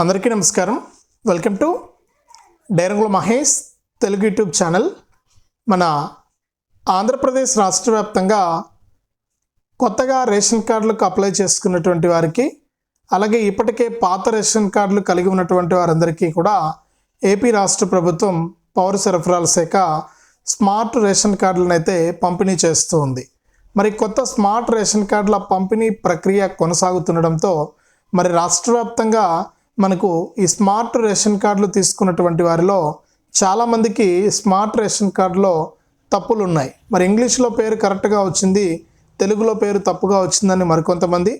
అందరికీ నమస్కారం. Welcome to డైరంగుల మహేష్ తెలుగు యూట్యూబ్ ఛానల్. మన ఆంధ్రప్రదేశ్ రాష్ట్ర వ్యాప్తంగా కొత్తగా రేషన్ కార్డులకు అప్లై చేసుకున్నటువంటి వారికి అలాగే ఇప్పటికే పాత రేషన్ కార్డులు కలిగి ఉన్నటువంటి వారందరికీ కూడా ఏపీ రాష్ట్ర ప్రభుత్వం పౌర సరఫరాల శాఖ స్మార్ట్ రేషన్ కార్డులను అయితే పంపిణీ చేస్తూ ఉంది. మరి కొత్త స్మార్ట్ రేషన్ కార్డుల పంపిణీ ప్రక్రియ కొనసాగుతుండడంతో మరి రాష్ట్ర వ్యాప్తంగా మనకు ఈ స్మార్ట్ రేషన్ కార్డులు తీసుకున్నటువంటి వారిలో చాలామందికి స్మార్ట్ రేషన్ కార్డులో తప్పులు ఉన్నాయి మరి ఇంగ్లీష్లో పేరు కరెక్ట్గా వచ్చింది తెలుగులో పేరు తప్పుగా వచ్చిందని మరికొంతమంది.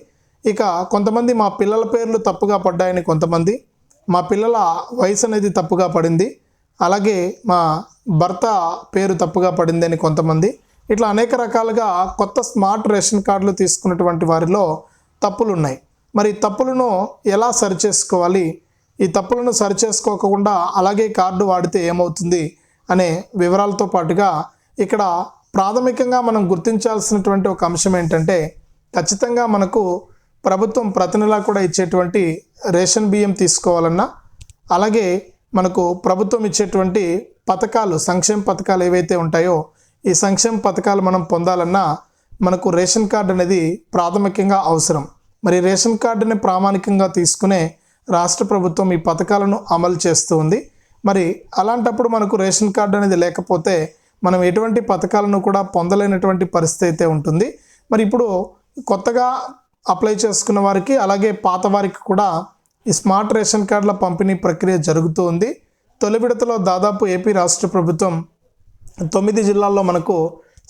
ఇక కొంతమంది మా పిల్లల పేర్లు తప్పుగా పడ్డాయని కొంతమంది. మా పిల్లల వయసు అనేది తప్పుగా పడింది. అలాగే మా భర్త పేరు తప్పుగా పడింది అని కొంతమంది. ఇట్లా అనేక రకాలుగా కొత్త స్మార్ట్ రేషన్ కార్డులు తీసుకున్నటువంటి వారిలో తప్పులు ఉన్నాయి మరి తప్పులను ఎలా సరిచేసుకోవాలి? ఈ తప్పులను సరిచేసుకోకుండా అలాగే కార్డు వాడితే ఏమవుతుంది? అనే వివరాలతో పాటుగా ఇక్కడ ప్రాథమికంగా మనం గుర్తించాల్సినటువంటి ఒక అంశం ఏంటంటే ఖచ్చితంగా మనకు ప్రభుత్వం ప్రతి నెలా కూడా ఇచ్చేటువంటి రేషన్ బియ్యం తీసుకోవాలన్నా అలాగే మనకు ప్రభుత్వం ఇచ్చేటువంటి పథకాలు సంక్షేమ పథకాలు ఏవైతే ఉంటాయో ఈ సంక్షేమ పథకాలు మనం పొందాలన్నా మనకు రేషన్ కార్డు అనేది ప్రాథమికంగా అవసరం. మరి రేషన్ కార్డుని ప్రామాణికంగా తీసుకునే రాష్ట్ర ప్రభుత్వం ఈ పథకాలను అమలు చేస్తూ ఉంది. మరి అలాంటప్పుడు మనకు రేషన్ కార్డు అనేది లేకపోతే మనం ఎటువంటి పథకాలను కూడా పొందలేనటువంటి పరిస్థితి అయితే ఉంటుంది. మరి ఇప్పుడు కొత్తగా అప్లై చేసుకున్న వారికి అలాగే పాత వారికి కూడా ఈ స్మార్ట్ రేషన్ కార్డుల పంపిణీ ప్రక్రియ జరుగుతూ ఉంది. తొలి విడతలో దాదాపు ఏపీ రాష్ట్ర ప్రభుత్వం తొమ్మిది జిల్లాల్లో మనకు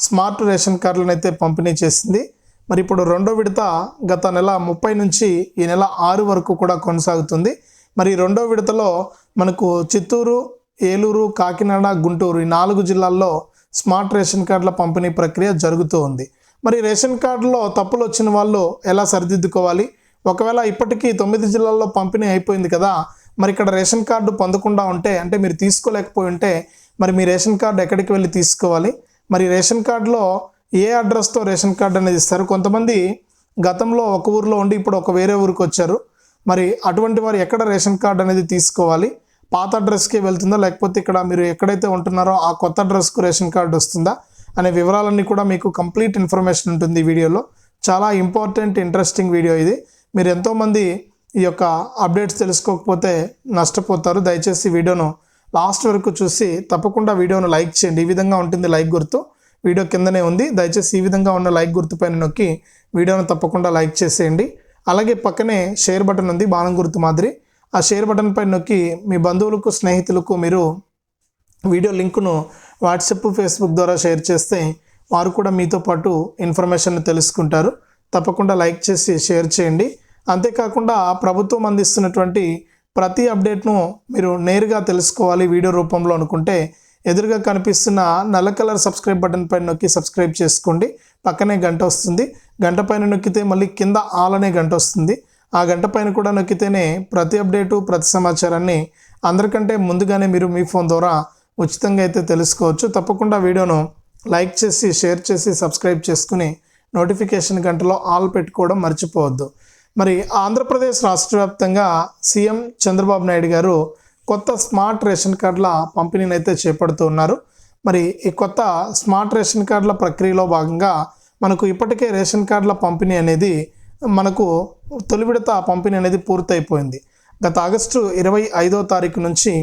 స్మార్ట్ రేషన్ కార్డులను అయితే పంపిణీ చేసింది. మరి ఇప్పుడు రెండో విడత గత నెల ముప్పై నుంచి ఈ నెల ఆరు వరకు కూడా కొనసాగుతుంది. మరి రెండో విడతలో మనకు చిత్తూరు ఏలూరు కాకినాడ గుంటూరు ఈ నాలుగు జిల్లాల్లో స్మార్ట్ రేషన్ కార్డుల పంపిణీ ప్రక్రియ జరుగుతూ ఉంది. మరి రేషన్ కార్డులో తప్పులు వచ్చిన వాళ్ళు ఎలా సరిదిద్దుకోవాలి? ఒకవేళ ఇప్పటికీ తొమ్మిది జిల్లాల్లో పంపిణీ అయిపోయింది కదా మరి ఇక్కడ రేషన్ కార్డు పొందకుండా ఉంటే అంటే మీరు తీసుకోలేకపోయి ఉంటే మరి మీ రేషన్ కార్డు ఎక్కడికి వెళ్ళి తీసుకోవాలి? మరి రేషన్ కార్డులో ఏ అడ్రస్తో రేషన్ కార్డు అనేది ఇస్తారు? కొంతమంది గతంలో ఒక ఊరిలో ఉండి ఇప్పుడు ఒక వేరే ఊరికి వచ్చారు. మరి అటువంటి వారు ఎక్కడ రేషన్ కార్డు అనేది తీసుకోవాలి? పాత అడ్రస్కే వెళ్తుందా? లేకపోతే ఇక్కడ మీరు ఎక్కడైతే ఉంటున్నారో ఆ కొత్త అడ్రస్కు రేషన్ కార్డు వస్తుందా? అనే వివరాలన్నీ కూడా మీకు కంప్లీట్ ఇన్ఫర్మేషన్ ఉంటుంది ఈ వీడియోలో. చాలా ఇంపార్టెంట్ ఇంట్రెస్టింగ్ వీడియో ఇది. మీరు ఎంతోమంది ఈ యొక్క అప్డేట్స్ తెలుసుకోకపోతే నష్టపోతారు. దయచేసి వీడియోను లాస్ట్ వరకు చూసి తప్పకుండా వీడియోను లైక్ చేయండి. ఈ విధంగా ఉంటుంది లైక్ గుర్తు. వీడియో కిందనే ఉంది. దయచేసి ఈ విధంగా ఉన్న లైక్ గుర్తు పైన నొక్కి వీడియోను తప్పకుండా లైక్ చేసేయండి. అలాగే పక్కనే షేర్ బటన్ ఉంది బాణం గుర్తు మాదిరి. ఆ షేర్ బటన్ పైన నొక్కి మీ బంధువులకు స్నేహితులకు మీరు వీడియో లింకును వాట్సాప్ ఫేస్బుక్ ద్వారా షేర్ చేస్తే వారు కూడా మీతో పాటు ఇన్ఫర్మేషన్ తెలుసుకుంటారు. తప్పకుండా లైక్ చేసి షేర్ చేయండి. అంతేకాకుండా ప్రభుత్వం అందిస్తున్నటువంటి ప్రతి అప్డేట్ను మీరు నేరుగా తెలుసుకోవాలి వీడియో రూపంలో అనుకుంటే ఎదురుగా కనిపిస్తున్న నల్ల కలర్ సబ్స్క్రైబ్ బటన్ పైన నొక్కి సబ్స్క్రైబ్ చేసుకోండి. పక్కనే గంట వస్తుంది. గంట పైన నొక్కితే మళ్ళీ కింద ఆల్ అనే గంట వస్తుంది. ఆ గంట పైన కూడా నొక్కితేనే ప్రతి అప్డేటు ప్రతి సమాచారాన్ని అందరికంటే ముందుగానే మీరు మీ ఫోన్ ద్వారా ఉచితంగా అయితే తెలుసుకోవచ్చు. తప్పకుండా వీడియోను లైక్ చేసి షేర్ చేసి సబ్స్క్రైబ్ చేసుకుని నోటిఫికేషన్ గంటలో ఆల్ పెట్టుకోవడం మర్చిపోవద్దు. మరి ఆంధ్రప్రదేశ్ రాష్ట్ర వ్యాప్తంగా సీఎం చంద్రబాబు నాయుడు గారు కొత్త స్మార్ట్ రేషన్ కార్డుల పంపిణీని అయితే చేపడుతూ ఉన్నారు. మరి ఈ కొత్త స్మార్ట్ రేషన్ కార్డుల ప్రక్రియలో భాగంగా మనకు ఇప్పటికే రేషన్ కార్డుల పంపిణీ అనేది మనకు తొలి విడత పంపిణీ అనేది పూర్తయిపోయింది. గత ఆగస్టు ఇరవై ఐదో తారీఖు నుంచి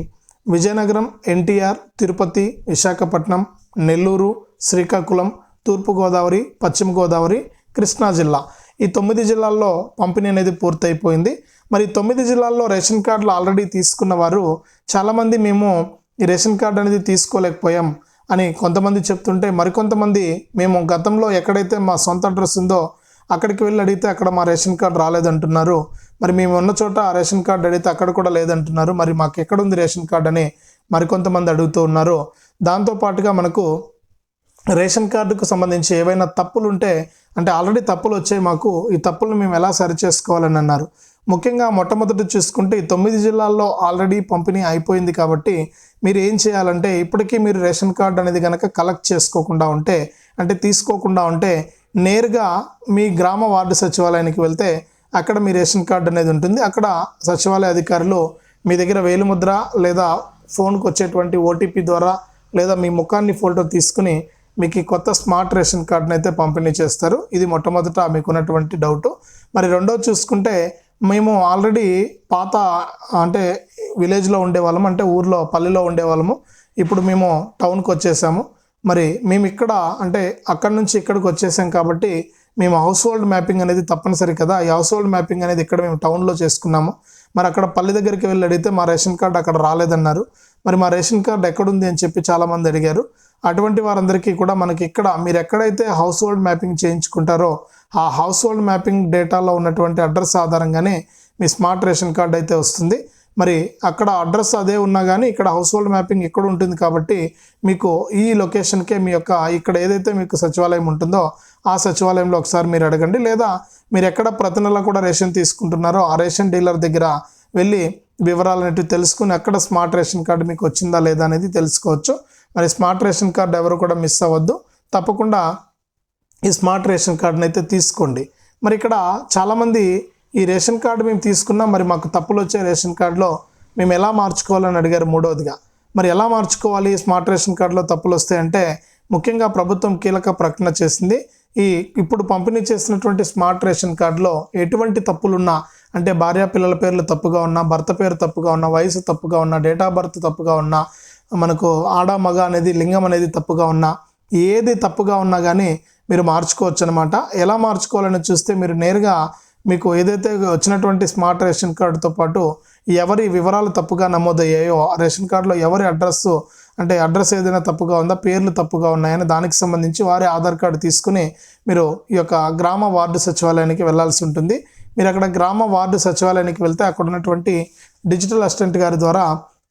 విజయనగరం ఎన్టీఆర్ తిరుపతి విశాఖపట్నం నెల్లూరు శ్రీకాకుళం తూర్పుగోదావరి పశ్చిమ గోదావరి కృష్ణా జిల్లా ఈ తొమ్మిది జిల్లాల్లో పంపిణీ అనేది పూర్తయిపోయింది. మరి తొమ్మిది జిల్లాల్లో రేషన్ కార్డులు ఆల్రెడీ తీసుకున్న వారు చాలామంది మేము ఈ రేషన్ కార్డు అనేది తీసుకోలేకపోయాం అని కొంతమంది చెప్తుంటే మరికొంతమంది మేము గతంలో ఎక్కడైతే మా సొంత అడ్రస్ ఉందో అక్కడికి వెళ్ళి అడిగితే అక్కడ మా రేషన్ కార్డు రాలేదంటున్నారు. మరి మేము ఉన్న చోట ఆ రేషన్ కార్డు అడిగితే అక్కడ కూడా లేదంటున్నారు. మరి మాకు ఎక్కడుంది రేషన్ కార్డు అని మరికొంతమంది అడుగుతూ ఉన్నారు. దాంతోపాటుగా మనకు రేషన్ కార్డుకు సంబంధించి ఏవైనా తప్పులు ఉంటే అంటే ఆల్రెడీ తప్పులు వచ్చాయి మాకు ఈ తప్పులను మేము ఎలా సరి చేసుకోవాలని అన్నారు. ముఖ్యంగా మొట్టమొదటి చూసుకుంటే ఈ తొమ్మిది జిల్లాల్లో ఆల్రెడీ పంపిణీ అయిపోయింది కాబట్టి మీరు ఏం చేయాలంటే ఇప్పటికీ మీరు రేషన్ కార్డు అనేది కనుక కలెక్ట్ చేసుకోకుండా ఉంటే అంటే తీసుకోకుండా ఉంటే నేరుగా మీ గ్రామ వార్డు సచివాలయానికి వెళ్తే అక్కడ మీ రేషన్ కార్డు అనేది ఉంటుంది. అక్కడ సచివాలయ అధికారులు మీ దగ్గర వేలిముద్ర లేదా ఫోన్కు వచ్చేటువంటి ఓటీపీ ద్వారా లేదా మీ ముఖాన్ని ఫోటో తీసుకుని మీకు ఈ కొత్త స్మార్ట్ రేషన్ కార్డును అయితే పంపిణీ చేస్తారు. ఇది మొట్టమొదట మీకున్నటువంటి డౌట్. మరి రెండో చూసుకుంటే మేము ఆల్రెడీ పాత అంటే విలేజ్లో ఉండేవాళ్ళము అంటే ఊర్లో పల్లెలో ఉండేవాళ్ళము. ఇప్పుడు మేము టౌన్కి వచ్చేసాము. మరి మేము ఇక్కడ అంటే అక్కడి నుంచి ఇక్కడికి వచ్చేసాం కాబట్టి మేము హౌస్ హోల్డ్ మ్యాపింగ్ అనేది తప్పనిసరి కదా. ఈ హౌస్ హోల్డ్ మ్యాపింగ్ అనేది ఇక్కడ మేము టౌన్లో చేసుకున్నాము. మరి అక్కడ పల్లె దగ్గరికి వెళ్ళి అడిగితే మా రేషన్ కార్డు అక్కడ రాలేదన్నారు. మరి మా రేషన్ కార్డు ఎక్కడుంది అని చెప్పి చాలామంది అడిగారు. అటువంటి వారందరికీ కూడా మనకి ఇక్కడ మీరు ఎక్కడైతే హౌస్ హోల్డ్ మ్యాపింగ్ చేయించుకుంటారో ఆ హౌస్ హోల్డ్ మ్యాపింగ్ డేటాలో ఉన్నటువంటి అడ్రస్ ఆధారంగానే మీ స్మార్ట్ రేషన్ కార్డు అయితే వస్తుంది. మరి అక్కడ అడ్రస్ అదే ఉన్నా కానీ ఇక్కడ హౌస్ హోల్డ్ మ్యాపింగ్ ఇక్కడ ఉంటుంది కాబట్టి మీకు ఈ లొకేషన్కే మీ యొక్క ఇక్కడ ఏదైతే మీకు సచివాలయం ఉంటుందో ఆ సచివాలయంలో ఒకసారి మీరు అడగండి. లేదా మీరు ఎక్కడ ప్రతి నెల కూడా రేషన్ తీసుకుంటున్నారో ఆ రేషన్ డీలర్ దగ్గర వెళ్ళి వివరాలు తెలుసుకుని అక్కడ స్మార్ట్ రేషన్ కార్డు మీకు వచ్చిందా లేదా అనేది తెలుసుకోవచ్చు. మరి స్మార్ట్ రేషన్ కార్డు ఎవరు కూడా మిస్ అవ్వద్దు. తప్పకుండా ఈ స్మార్ట్ రేషన్ కార్డుని అయితే తీసుకోండి. మరి ఇక్కడ చాలామంది ఈ రేషన్ కార్డు మేము తీసుకున్నాం. మరి మాకు తప్పులు వచ్చే రేషన్ కార్డులో మేము ఎలా మార్చుకోవాలని అడిగారు మూడవదిగా మరి ఎలా మార్చుకోవాలి? స్మార్ట్ రేషన్ కార్డులో తప్పులు వస్తాయంటే ముఖ్యంగా ప్రభుత్వం కీలక ప్రకటన చేసింది. ఈ ఇప్పుడు పంపిణీ చేసినటువంటి స్మార్ట్ రేషన్ కార్డులో ఎటువంటి తప్పులున్నా అంటే భార్య పిల్లల పేర్లు తప్పుగా ఉన్నా భర్త పేరు తప్పుగా ఉన్నా వయసు తప్పుగా ఉన్నా డేట్ ఆఫ్ బర్త్ తప్పుగా ఉన్నా మనకు ఆడ మగ అనేది లింగం అనేది తప్పుగా ఉన్నా ఏది తప్పుగా ఉన్నా కానీ మీరు మార్చుకోవచ్చు అనమాట ఎలా మార్చుకోవాలని చూస్తే మీరు నేరుగా మీకు ఏదైతే వచ్చినటువంటి స్మార్ట్ రేషన్ కార్డుతో పాటు ఎవరి వివరాలు తప్పుగా నమోదయ్యాయో ఆ రేషన్ కార్డులో ఎవరి అడ్రస్ అంటే అడ్రస్ ఏదైనా తప్పుగా ఉందా పేర్లు తప్పుగా ఉన్నాయని దానికి సంబంధించి వారి ఆధార్ కార్డు తీసుకుని మీరు ఈ యొక్క గ్రామ వార్డు సచివాలయానికి వెళ్ళాల్సి ఉంటుంది. మీరు అక్కడ గ్రామ వార్డు సచివాలయానికి వెళ్తే అక్కడ ఉన్నటువంటి డిజిటల్ అసిస్టెంట్ గారి ద్వారా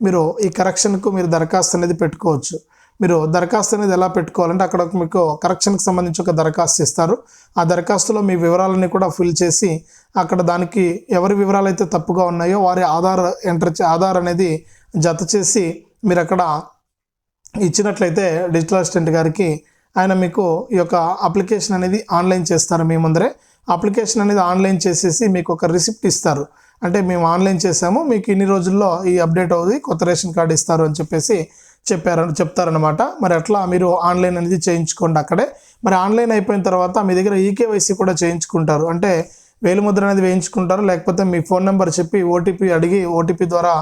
మీరు ఈ కరెక్షన్కు మీరు దరఖాస్తు అనేది పెట్టుకోవచ్చు. మీరు దరఖాస్తు అనేది ఎలా పెట్టుకోవాలంటే అక్కడ మీకు కరెక్షన్కి సంబంధించి ఒక దరఖాస్తు ఇస్తారు. ఆ దరఖాస్తులో మీ వివరాలన్నీ కూడా ఫిల్ చేసి అక్కడ దానికి ఎవరి వివరాలు అయితే తప్పుగా ఉన్నాయో వారి ఆధార్ ఎంటర్ చే- ఆధార్ అనేది జత చేసి మీరు అక్కడ ఇచ్చినట్లయితే డిజిటల్ అసిస్టెంట్ గారికి ఆయన మీకు ఈ యొక్క అప్లికేషన్ అనేది ఆన్లైన్ చేస్తారు మీ ముందరే. అప్లికేషన్ అనేది ఆన్లైన్ చేసేసి మీకు ఒక రిసిప్ట్ ఇస్తారు. అంటే మేము ఆన్లైన్ చేసాము మీకు ఇన్ని రోజుల్లో ఈ అప్డేట్ అవుతుంది కొత్త రేషన్ కార్డు ఇస్తారు అని చెప్పేసి చెప్పారని చెప్తారనమాట మరి అట్లా మీరు ఆన్లైన్ అనేది చేయించుకోండి అక్కడే. మరి ఆన్లైన్ అయిపోయిన తర్వాత మీ దగ్గర ఈకేవైసీ కూడా చేయించుకుంటారు. అంటే వేలిముద్ర అనేది వేయించుకుంటారు. లేకపోతే మీ ఫోన్ నెంబర్ చెప్పి ఓటీపీ అడిగి ఓటీపీ ద్వారా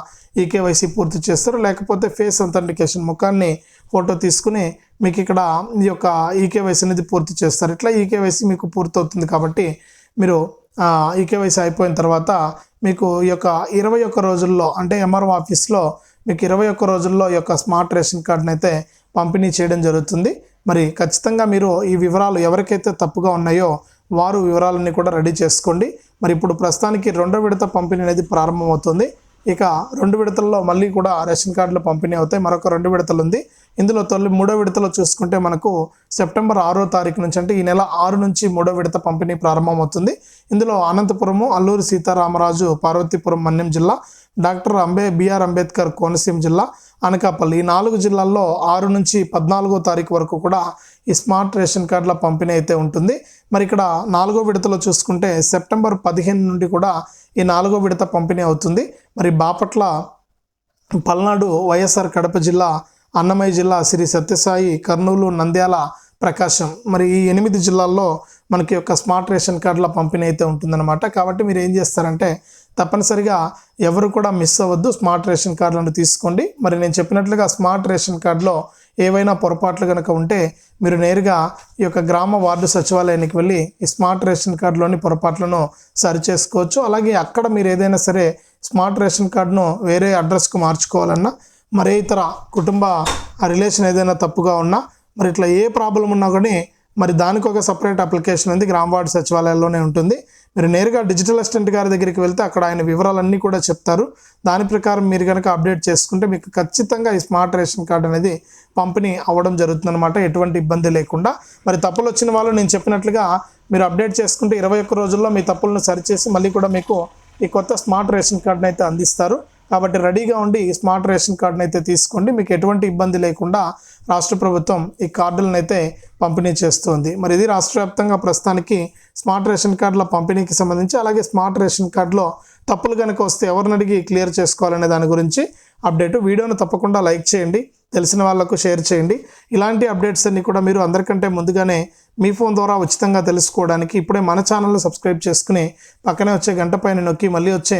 ఈకేవైసీ పూర్తి చేస్తారు. లేకపోతే ఫేస్ అథెంటికేషన్ ముఖాన్ని ఫోటో తీసుకుని మీకు ఇక్కడ ఈ యొక్క ఈకేవైసీ అనేది పూర్తి చేస్తారు. ఇట్లా ఈకేవైసీ మీకు పూర్తి అవుతుంది కాబట్టి మీరు ఈకేవైసీ అయిపోయిన తర్వాత మీకు ఈ యొక్క ఇరవై ఒక్క రోజుల్లో అంటే ఎంఆర్ఓ ఆఫీస్లో మీకు ఇరవై ఒక్క రోజుల్లో ఈ యొక్క స్మార్ట్ రేషన్ కార్డును అయితే పంపిణీ చేయడం జరుగుతుంది. మరి ఖచ్చితంగా మీరు ఈ వివరాలు ఎవరికైతే తప్పుగా ఉన్నాయో వారు వివరాలన్నీ కూడా రెడీ చేసుకోండి. మరి ఇప్పుడు ప్రస్తుతానికి రెండో విడత పంపిణీ అనేది ప్రారంభమవుతుంది. ఇక రెండు విడతల్లో మళ్ళీ కూడా రేషన్ కార్డులు పంపిణీ అవుతాయి. మరొక రెండు విడతలు ఉంది. ఇందులో తొలి మూడో విడతలో చూసుకుంటే మనకు సెప్టెంబర్ ఆరో తారీఖు నుంచి అంటే ఈ నెల ఆరు నుంచి మూడో విడత పంపిణీ ప్రారంభమవుతుంది. ఇందులో అనంతపురము అల్లూరి సీతారామరాజు పార్వతీపురం మన్యం జిల్లా డాక్టర్ అంబే బిఆర్ అంబేద్కర్ కోనసీమ జిల్లా అనకాపల్లి ఈ నాలుగు జిల్లాల్లో ఆరు నుంచి పద్నాలుగో తారీఖు వరకు కూడా ఈ స్మార్ట్ రేషన్ కార్డుల పంపిణీ అయితే ఉంటుంది. మరి ఇక్కడ నాలుగో విడతలో చూసుకుంటే సెప్టెంబర్ పదిహేను నుండి కూడా ఈ నాలుగో విడత పంపిణీ అవుతుంది. మరి బాపట్ల పల్నాడు వైఎస్ఆర్ కడప జిల్లా అన్నమయ్య జిల్లా శ్రీ సత్యసాయి కర్నూలు నంద్యాల ప్రకాశం. మరి ఈ ఎనిమిది జిల్లాల్లో మనకి యొక్క స్మార్ట్ రేషన్ కార్డుల పంపిణీ అయితే ఉంటుందన్నమాట. కాబట్టి మీరు ఏం చేస్తారంటే తప్పనిసరిగా ఎవరు కూడా మిస్ అవ్వద్దు. స్మార్ట్ రేషన్ కార్డులను తీసుకోండి. మరి నేను చెప్పినట్లుగా స్మార్ట్ రేషన్ కార్డులో ఏవైనా పొరపాట్లు కనుక ఉంటే మీరు నేరుగా ఈ యొక్క గ్రామ వార్డు సచివాలయానికి వెళ్ళి ఈ స్మార్ట్ రేషన్ కార్డులోని పొరపాట్లను సరి చేసుకోవచ్చు అలాగే అక్కడ మీరు ఏదైనా సరే స్మార్ట్ రేషన్ కార్డును వేరే అడ్రస్కు మార్చుకోవాలన్నా మరే ఇతర కుటుంబ రిలేషన్ ఏదైనా తప్పుగా ఉన్నా మరి ఇట్లా ఏ ప్రాబ్లం ఉన్నా కానీ మరి దానికి ఒక సపరేట్ అప్లికేషన్ ఉంది. గ్రామ వార్డు సచివాలయాల్లోనే ఉంటుంది. మీరు నేరుగా డిజిటల్ అసిస్టెంట్ గారి దగ్గరికి వెళ్తే అక్కడ ఆయన వివరాలన్నీ కూడా చెప్తారు. దాని ప్రకారం మీరు కనుక అప్డేట్ చేసుకుంటే మీకు ఖచ్చితంగా ఈ స్మార్ట్ రేషన్ కార్డు అనేది పంపిణీ అవ్వడం జరుగుతుందన్నమాట. ఎటువంటి ఇబ్బంది లేకుండా. మరి తప్పులు వచ్చిన వాళ్ళు నేను చెప్పినట్లుగా మీరు అప్డేట్ చేసుకుంటే ఇరవై ఒక్క రోజుల్లో మీ తప్పులను సరిచేసి మళ్ళీ కూడా మీకు ఈ కొత్త స్మార్ట్ రేషన్ కార్డును అయితే అందిస్తారు. కాబట్టి రెడీగా ఉండి స్మార్ట్ రేషన్ కార్డును అయితే తీసుకోండి. మీకు ఎటువంటి ఇబ్బంది లేకుండా రాష్ట్ర ప్రభుత్వం ఈ కార్డులను అయితే పంపిణీ చేస్తుంది. మరి ఇది రాష్ట్ర వ్యాప్తంగా ప్రస్తుతానికి స్మార్ట్ రేషన్ కార్డుల పంపిణీకి సంబంధించి అలాగే స్మార్ట్ రేషన్ కార్డులో తప్పులు కనుక వస్తే ఎవరిని అడిగి క్లియర్ చేసుకోవాలనే దాని గురించి అప్డేట్. వీడియోను తప్పకుండా లైక్ చేయండి. తెలిసిన వాళ్ళకు షేర్ చేయండి. ఇలాంటి అప్డేట్స్ అన్ని కూడా మీరు అందరికంటే ముందుగానే మీ ఫోన్ ద్వారా ఉచితంగా తెలుసుకోవడానికి ఇప్పుడే మన ఛానల్ను సబ్స్క్రైబ్ చేసుకుని పక్కనే వచ్చే గంట పైన నొక్కి మళ్ళీ వచ్చే